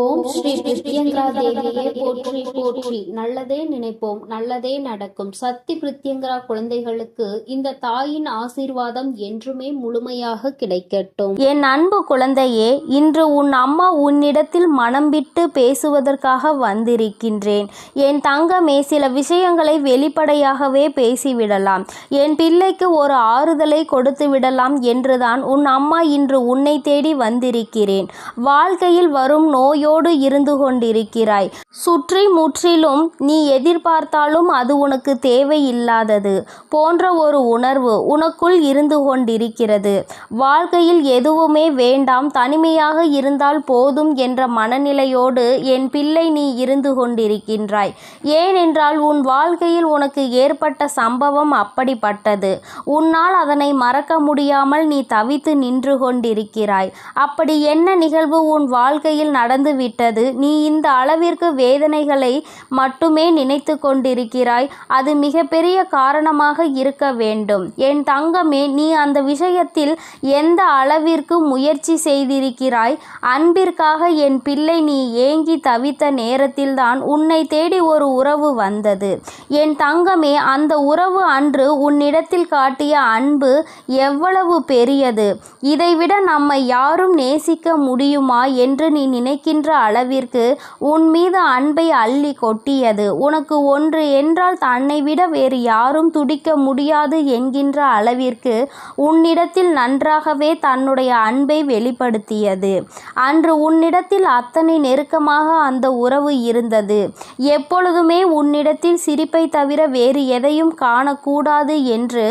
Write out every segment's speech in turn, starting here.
ஓம் ஸ்ரீ பிரித்யங்கரா தேவியே போற்றி போற்றி. நல்லதே நினைப்போம் நல்லதே நடக்கும். சக்தி பிரித்யங்கரா குழந்தைகளுக்கு இந்த தாயின் ஆசீர்வாதம் என்றுமே முழுமையாக கிடைக்கட்டும். என் அன்பு குழந்தையே இன்று உன் அம்மா உன்னிடத்தில் மனம் விட்டு பேசுவதற்காக வந்திருக்கின்றேன். என் தங்கமே சில விஷயங்களை வெளிப்படையாகவே பேசிவிடலாம். என் பிள்ளைக்கு ஒரு ஆறுதலை கொடுத்து விடலாம் என்றுதான் உன் அம்மா இன்று உன்னை தேடி வந்திருக்கிறேன். வாழ்க்கையில் வரும் நோய் நோயோடு இருந்து கொண்டிருக்கிறாய். சுற்றி முற்றிலும் நீ எதிர்பார்த்தாலும் அது உனக்கு தேவையில்லாதது போன்ற ஒரு உணர்வு உனக்குள் இருந்து கொண்டிருக்கிறது. வாழ்க்கையில் எதுவுமே வேண்டாம் தனிமையாக இருந்தால் போதும் என்ற மனநிலையோடு என் பிள்ளை நீ இருந்து கொண்டிருக்கின்றாய். ஏனென்றால் உன் வாழ்க்கையில் உனக்கு ஏற்பட்ட சம்பவம் அப்படிப்பட்டது. உன்னால் அதனை மறக்க முடியாமல் நீ தவித்து நின்று கொண்டிருக்கிறாய். அப்படி என்ன நிகழ்வு உன் வாழ்க்கையில் நடந்து நடந்துவிட்டது நீ இந்த அளவிற்கு வேதனைகளை மட்டுமே நினைத்து கொண்டிருக்கிறாய். அது மிகப்பெரிய காரணமாக இருக்க வேண்டும். என் தங்கமே நீ அந்த விஷயத்தில் எந்த அளவிற்கு முயற்சி செய்திருக்கிறாய்? அன்பிற்காக என் பிள்ளை நீ ஏங்கி தவித்த நேரத்தில்தான் உன்னை தேடி ஒரு உறவு வந்தது. என் தங்கமே அந்த உறவு அன்று உன்னிடத்தில் காட்டிய அன்பு எவ்வளவு பெரியது. இதைவிட நம்மை யாரும் நேசிக்க முடியுமா என்று நீ நினைக்கின்ற அளவிற்கு உன் மீது அன்பை அள்ளி கொட்டியது. உனக்கு ஒன்று என்றால் தன்னை விட வேறு யாரும் துடிக்க முடியாது என்கின்ற அளவிற்கு உன்னிடத்தில் நன்றாகவே தன்னுடைய அன்பை வெளிப்படுத்தியது. அன்று உன்னிடத்தில் அத்தனை நெருக்கமாக அந்த உறவு இருந்தது. எப்பொழுதுமே உன்னிடத்தில் சிரிப்பை தவிர வேறு எதையும் காணக்கூடாது என்று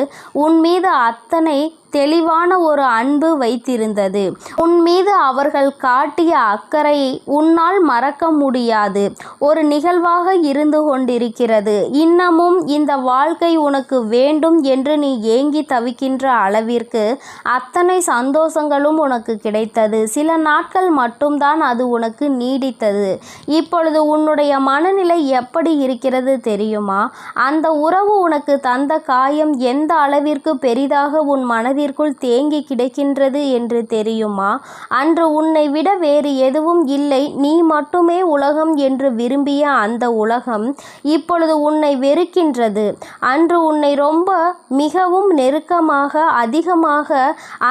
உன் மீது அத்தனை தெளிவான ஒரு அன்பு வைத்திருந்தது. உன் மீது அவர்கள் காட்டிய அக்கறையை உன்னால் மறக்க முடியாது. ஒரு நிகழ்வாக இருந்து கொண்டிருக்கிறது. இன்னமும் இந்த வாழ்க்கை உனக்கு வேண்டும் என்று நீ ஏங்கி தவிக்கின்ற அளவிற்கு அத்தனை சந்தோஷங்களும் உனக்கு கிடைத்தது. சில நாட்கள் மட்டும்தான் அது உனக்கு நீடித்தது. இப்பொழுது உன்னுடைய மனநிலை எப்படி இருக்கிறது தெரியுமா? அந்த உறவு உனக்கு தந்த காயம் எந்த அளவிற்கு பெரிதாக உன் மனதில் மனதிற்குள் தேங்கி கிடக்கின்றது என்று தெரியுமா? அன்று உன்னை விட வேறு எதுவும் இல்லை. நீ மட்டுமே உலகம் என்று விரும்பிய அந்த உலகம் இப்பொழுது உன்னை வெறுக்கின்றது. அன்று உன்னை ரொம்ப மிகவும் நெருக்கமாக அதிகமாக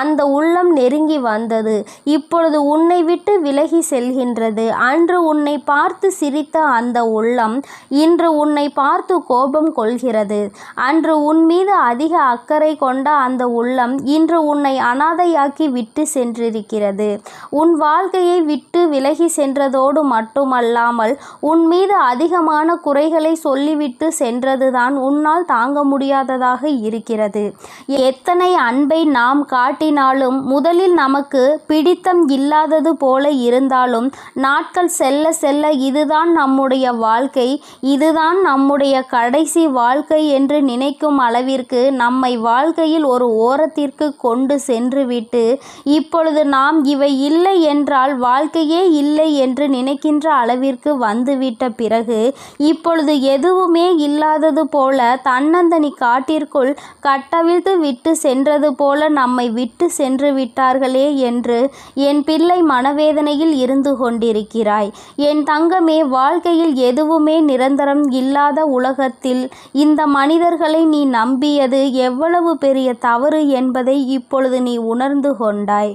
அந்த உள்ளம் நெருங்கி வந்தது. இப்பொழுது உன்னை விட்டு விலகி செல்கின்றது. அன்று உன்னை பார்த்து சிரித்த அந்த உள்ளம் இன்று உன்னை பார்த்து கோபம் கொள்கிறது. அன்று உன் மீது அதிக அக்கறை கொண்ட அந்த உள்ளம் இன்று உன்னை அனாதையாக்கி விட்டு சென்றிருக்கிறது. உன் வாழ்க்கையை விட்டு விலகி சென்றதோடு மட்டுமல்லாமல் உன் மீது அதிகமான குறைகளை சொல்லிவிட்டு சென்றதுதான் உன்னால் தாங்க முடியாததாக இருக்கிறது. எத்தனை அன்பை நாம் காட்டினாலும் முதலில் நமக்கு பிடித்தம் இல்லாதது போல இருந்தாலும் நாட்கள் செல்ல செல்ல இதுதான் நம்முடைய வாழ்க்கை இதுதான் நம்முடைய கடைசி வாழ்க்கை என்று நினைக்கும் அளவிற்கு நம்மை வாழ்க்கையில் ஒரு ஓரத்தில் இடத்திற்கு கொண்டு சென்றுவிட்டு இப்பொழுது நாம் இவை இல்லை என்றால் வாழ்க்கையே இல்லை என்று நினைக்கின்ற அளவிற்கு வந்துவிட்ட பிறகு இப்பொழுது எதுவுமே இல்லாதது போல தன்னந்தனி காட்டிற்குள் கட்டவிழ்த்து விட்டு சென்றது போல நம்மை விட்டு சென்று விட்டார்களே என்று என் பிள்ளை மனவேதனையில் இருந்து கொண்டிருக்கிறாய். என் தங்கமே வாழ்க்கையில் எதுவுமே நிரந்தரம் இல்லாத உலகத்தில் இந்த மனிதர்களை நீ நம்பியது எவ்வளவு பெரிய தவறு என்பது என்பதை இப்பொழுது நீ உணர்ந்து கொண்டாய்.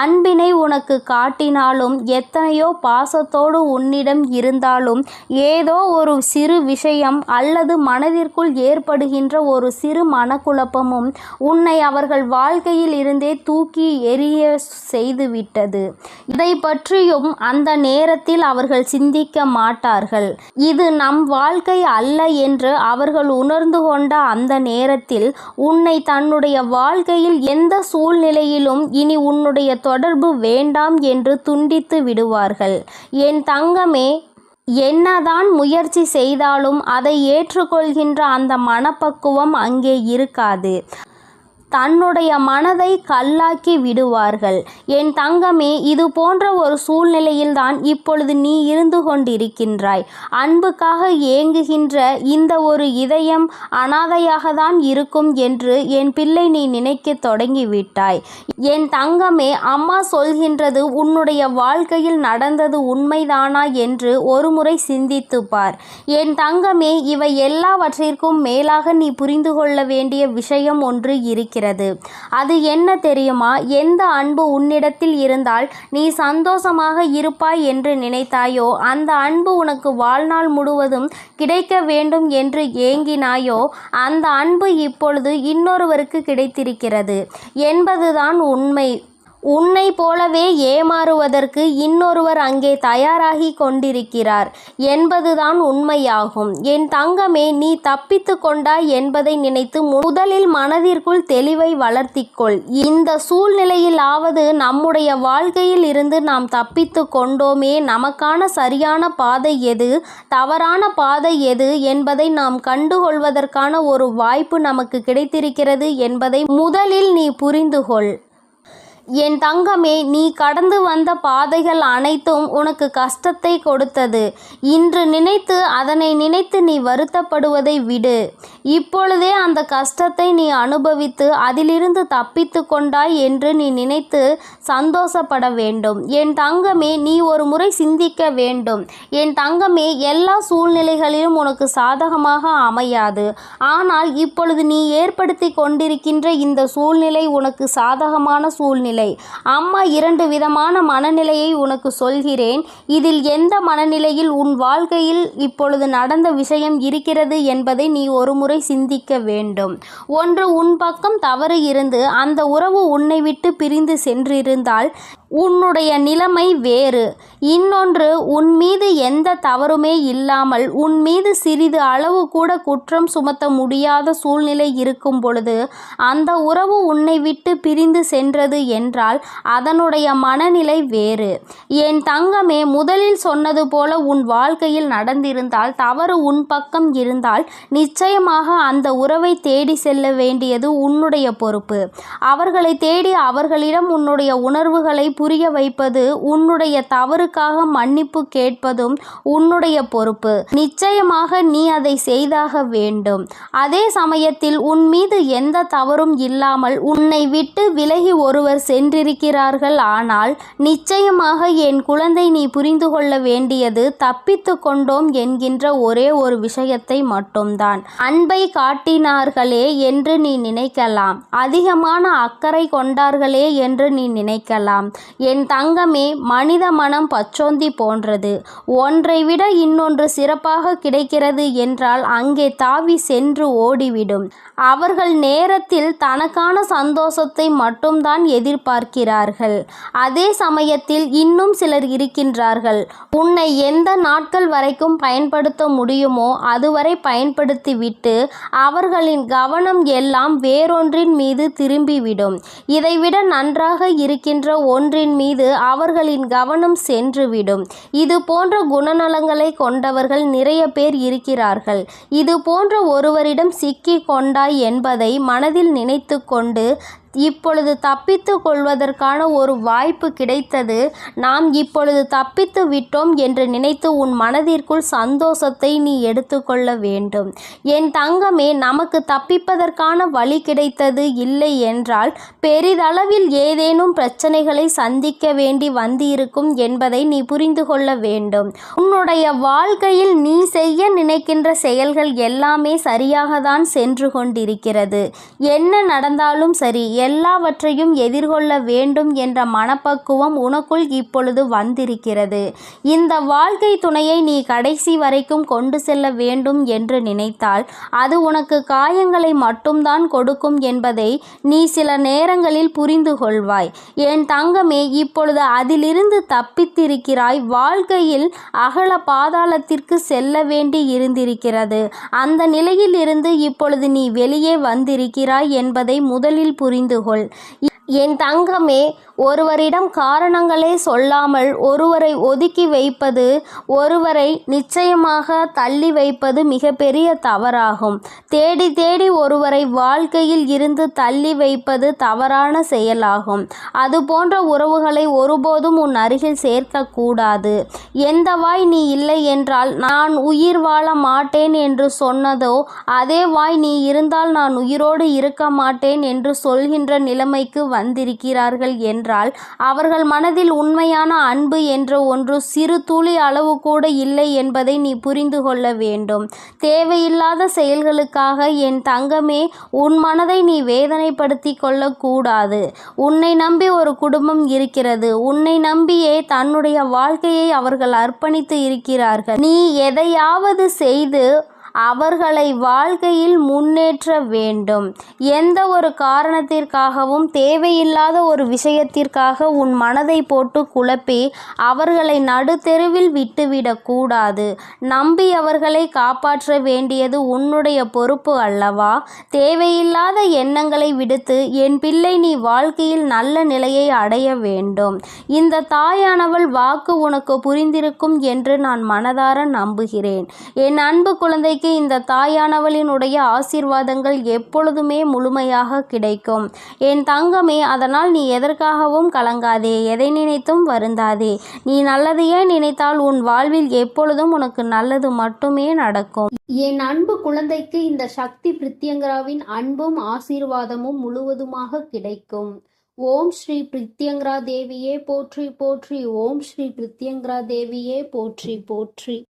அன்பினை உனக்கு காட்டினாலும் எத்தனையோ பாசத்தோடு உன்னிடம் இருந்தாலும் ஏதோ ஒரு சிறு விஷயம் அல்லது மனதிற்குள் ஏற்படுகின்ற ஒரு சிறு மனக்குழப்பமும் உன்னை அவர்கள் வாழ்க்கையில் இருந்தே தூக்கி எரிய செய்துவிட்டது. இதை பற்றியும் அந்த நேரத்தில் அவர்கள் சிந்திக்க மாட்டார்கள். இது நம் வாழ்க்கை அல்ல என்று அவர்கள் உணர்ந்து கொண்ட அந்த நேரத்தில் உன்னை தன்னுடைய வாழ்க்கையில் எந்த சூழ்நிலையிலும் இனி உன்னுடைய தொடர்பு வேண்டாம் என்று துண்டித்து விடுவார்கள். என் தங்கமே என்னதான் முயற்சி செய்தாலும் அதை ஏற்றுக்கொள்கின்ற அந்த மனப்பக்குவம் அங்கே இருக்காது. தன்னுடைய மனதை கல்லாக்கி விடுவார்கள். என் தங்கமே இது போன்ற ஒரு சூழ்நிலையில்தான் இப்பொழுது நீ இருந்து கொண்டிருக்கின்றாய். அன்புக்காக ஏங்குகின்ற இந்த ஒரு இதயம் அனாதையாக தான் இருக்கும் என்று என் பிள்ளை நீ நினைக்க தொடங்கிவிட்டாய். என் தங்கமே அம்மா சொல்கின்றது உன்னுடைய வாழ்க்கையில் நடந்தது உண்மைதானா என்று ஒருமுறை சிந்தித்து பார். என் தங்கமே இவை எல்லாவற்றிற்கும் மேலாக நீ புரிந்து கொள்ள வேண்டிய விஷயம் ஒன்று இருக்கிறது. இருக்கிறது. அது என்ன தெரியுமா? எந்த அன்பு உன்னிடத்தில் இருந்தால் நீ சந்தோஷமாக இருப்பாய் என்று நினைத்தாயோ அந்த அன்பு உனக்கு வாழ்நாள் முழுவதும் கிடைக்க வேண்டும் என்று ஏங்கினாயோ அந்த அன்பு இப்பொழுது இன்னொருவருக்கு கிடைத்திருக்கிறது என்பதுதான் உண்மை. உன்னை போலவே ஏமாறுவதற்கு இன்னொருவர் அங்கே தயாராகி கொண்டிருக்கிறார் என்பதுதான் உண்மையாகும். என் தங்கமே நீ தப்பித்து கொண்டாய் என்பதை நினைத்து முதலில் மனதிற்குள் தெளிவை வளர்த்திக்கொள். இந்த சூழ்நிலையிலாவது நம்முடைய வாழ்க்கையில் இருந்து நாம் தப்பித்து கொண்டோமே நமக்கான சரியான பாதை எது தவறான பாதை எது என்பதை நாம் கண்டுகொள்வதற்கான ஒரு வாய்ப்பு நமக்கு கிடைத்திருக்கிறது என்பதை முதலில் நீ புரிந்துகொள். என் தங்கமே நீ கடந்து வந்த பாதைகள் அனைத்தும் உனக்கு கஷ்டத்தை கொடுத்தது. இன்று நினைத்து அதனை நினைத்து நீ வருத்தப்படுவதை விடு. இப்பொழுதே அந்த கஷ்டத்தை நீ அனுபவித்து அதிலிருந்து தப்பித்து கொண்டாய் என்று நீ நினைத்து சந்தோஷப்பட வேண்டும். என் தங்கமே நீ ஒரு முறை சிந்திக்க வேண்டும். என் தங்கமே எல்லா சூழ்நிலைகளிலும் உனக்கு சாதகமாக அமையாது. ஆனால் இப்பொழுது நீ ஏற்படுத்தி கொண்டிருக்கின்ற இந்த சூழ்நிலை உனக்கு சாதகமான சூழ்நிலை. அம்மா இரண்டு விதமான மனநிலையை உனக்கு சொல்கிறேன். இதில் எந்த மனநிலையில் உன் வாழ்க்கையில் இப்பொழுது நடந்த விஷயம் இருக்கிறது என்பதை நீ ஒருமுறை சிந்திக்க வேண்டும். ஒன்று உன் பக்கம் தவறு இருந்து அந்த உறவு உன்னை விட்டு பிரிந்து சென்றிருந்தால் உன்னுடைய நிலைமை வேறு. இன்னொன்று உன் மீது எந்த தவறுமே இல்லாமல் உன் மீது சிறிது அளவு கூட குற்றம் சுமத்த முடியாத சூழ்நிலை இருக்கும் பொழுது அந்த உறவு உன்னை விட்டு பிரிந்து சென்றது என்றால் அதனுடைய மனநிலை வேறு. என் தங்கமே முதலில் சொன்னது போல உன் வாழ்க்கையில் நடந்திருந்தால் தவறு உன் பக்கம் இருந்தால் நிச்சயமாக அந்த உறவை தேடி செல்ல வேண்டியது உன்னுடைய பொறுப்பு. அவர்களை தேடி அவர்களிடம் உன்னுடைய உணர்வுகளை புரிய வைப்பது உன்னுடைய தவறுக்காக மன்னிப்பு கேட்பதும் உன்னுடைய பொறுப்பு. நிச்சயமாக நீ அதை செய்தாக வேண்டும். அதே சமயத்தில் உன் மீது எந்த தவறும் இல்லாமல் உன்னை விட்டு விலகி ஒருவர் சென்றிருக்கிறார்கள் ஆனால் நிச்சயமாக என் குழந்தை நீ புரிந்து கொள்ள வேண்டியது தப்பித்து கொண்டோம் என்கின்ற ஒரே ஒரு விஷயத்தை மட்டும்தான். அன்பை காட்டினார்களே என்று நீ நினைக்கலாம். அதிகமான அக்கறை கொண்டார்களே என்று நீ நினைக்கலாம். என் தங்கமே மனித மனம் பச்சோந்தி போன்றது. ஒன்றை விட இன்னொன்று சிறப்பாக கிடைக்கிறது என்றால் அங்கே தாவி சென்று ஓடிவிடும். அவர்கள் நேரத்தில் தனக்கான சந்தோஷத்தை மட்டும்தான் எதிர்பார்க்கிறார்கள். அதே சமயத்தில் இன்னும் சிலர் இருக்கின்றார்கள். உன்னை எந்த நாட்கள் வரைக்கும் பயன்படுத்த முடியுமோ அதுவரை பயன்படுத்திவிட்டு அவர்களின் கவனம் எல்லாம் வேறொன்றின் மீது திரும்பிவிடும். இதைவிட நன்றாக இருக்கின்ற ஒன்று ஒன்றின் மீது அவர்களின் கவனம் சென்றுவிடும். இது போன்ற குணநலங்களை கொண்டவர்கள் நிறைய பேர் இருக்கிறார்கள். இது போன்ற ஒருவரிடம் சிக்கி கொண்டாய் என்பதை மனதில் நினைத்து கொண்டு இப்பொழுது தப்பித்து கொள்வதற்கான ஒரு வாய்ப்பு கிடைத்தது. நாம் இப்பொழுது தப்பித்து விட்டோம் என்று நினைத்து உன் மனதிற்குள் சந்தோஷத்தை நீ எடுத்துக்கொள்ள வேண்டும். என் தங்கமே நமக்கு தப்பிப்பதற்கான வழி கிடைத்தது இல்லை என்றால் பெரிதளவில் ஏதேனும் பிரச்சனைகளை சந்திக்க வேண்டி வந்திருக்கும் என்பதை நீ புரிந்து கொள்ள வேண்டும். உன்னுடைய வாழ்க்கையில் நீ செய்ய நினைக்கின்ற செயல்கள் எல்லாமே சரியாக தான் சென்று கொண்டிருக்கிறது. என்ன நடந்தாலும் சரி எல்லாவற்றையும் எதிர்கொள்ள வேண்டும் என்ற மனப்பக்குவம் உனக்குள் இப்பொழுது வந்திருக்கிறது. இந்த வாழ்க்கை துணையை நீ கடைசி வரைக்கும் கொண்டு செல்ல வேண்டும் என்று நினைத்தால் அது உனக்கு காயங்களை மட்டும்தான் கொடுக்கும் என்பதை நீ சில நேரங்களில் புரிந்து கொள்வாய். என் தங்கமே இப்பொழுது அதிலிருந்து தப்பித்திருக்கிறாய். வாழ்க்கையில் அகல பாதாளத்திற்கு செல்ல வேண்டி இருந்திருக்கிறது. அந்த நிலையில் இருந்து இப்பொழுது நீ வெளியே வந்திருக்கிறாய் என்பதை முதலில் புரிந்து கொள் என் தங்கமே ஒருவரிடம் காரணங்களே சொல்லாமல் ஒருவரை ஒதுக்கி வைப்பது ஒருவரை நிச்சயமாக தள்ளி வைப்பது மிகப்பெரிய தவறாகும். தேடி தேடி ஒருவரை வாழ்க்கையில் இருந்து தள்ளி வைப்பது தவறான செயலாகும். அது போன்ற உறவுகளை ஒருபோதும் உன் அருகில் சேர்க்கக்கூடாது எந்த வாய் நீ இல்லை என்றால் நான் உயிர் வாழ மாட்டேன் என்று சொன்னதோ அதே வாய் நீ இருந்தால் நான் உயிரோடு இருக்க மாட்டேன் என்று சொல்கின்ற நிலைமைக்கு வந்திருக்கிறார்கள் என்றால் அவர்கள் மனதில் உண்மையான அன்பு என்ற ஒன்று சிறு துளி அளவு கூட இல்லை என்பதை நீ புரிந்து கொள்ள வேண்டும். தேவையில்லாத செயல்களுக்காக என் தங்கமே உன் மனதை நீ வேதனைப்படுத்தி கொள்ளக்கூடாது. உன்னை நம்பி ஒரு குடும்பம் இருக்கிறது. உன்னை நம்பியே தன்னுடைய வாழ்க்கையை அவர்கள் அர்ப்பணித்து இருக்கிறார்கள். நீ எதையாவது செய்து அவர்களை வாழ்க்கையில் முன்னேற்ற வேண்டும். எந்த ஒரு காரணத்திற்காகவும் தேவையில்லாத ஒரு விஷயத்திற்காக உன் மனதை போட்டு குழப்பி அவர்களை நடுத்தெருவில் விட்டுவிடக்கூடாது நம்பி அவர்களை காப்பாற்ற வேண்டியது உன்னுடைய பொறுப்பு அல்லவா? தேவையில்லாத எண்ணங்களை விடுத்து என் பிள்ளை நீ வாழ்க்கையில் நல்ல நிலையை அடைய வேண்டும். இந்த தாயானவள் வாக்கு உனக்கு புரிந்திருக்கும் என்று நான் மனதார நம்புகிறேன். என் அன்பு குழந்தைக்கு இந்த தாயானவளினுடைய ஆசீர்வாதங்கள் எப்பொழுதுமே முழுமையாக கிடைக்கும். என் தங்கமே அதனால் நீ எதற்காகவும் கலங்காதே எதை நினைத்தும் வருந்தாதே. நீ நல்லதையே நினைத்தால் உன் வாழ்வில் எப்பொழுதும் உனக்கு நல்லது மட்டுமே நடக்கும். என் அன்பு குழந்தைக்கு இந்த சக்தி பிரித்யங்கராவின் அன்பும் ஆசீர்வாதமும் முழுவதுமாக கிடைக்கும். ஓம் ஸ்ரீ பிரித்யங்கரா தேவியே போற்றி போற்றி. ஓம் ஸ்ரீ பிரித்யங்கரா தேவியே போற்றி போற்றி.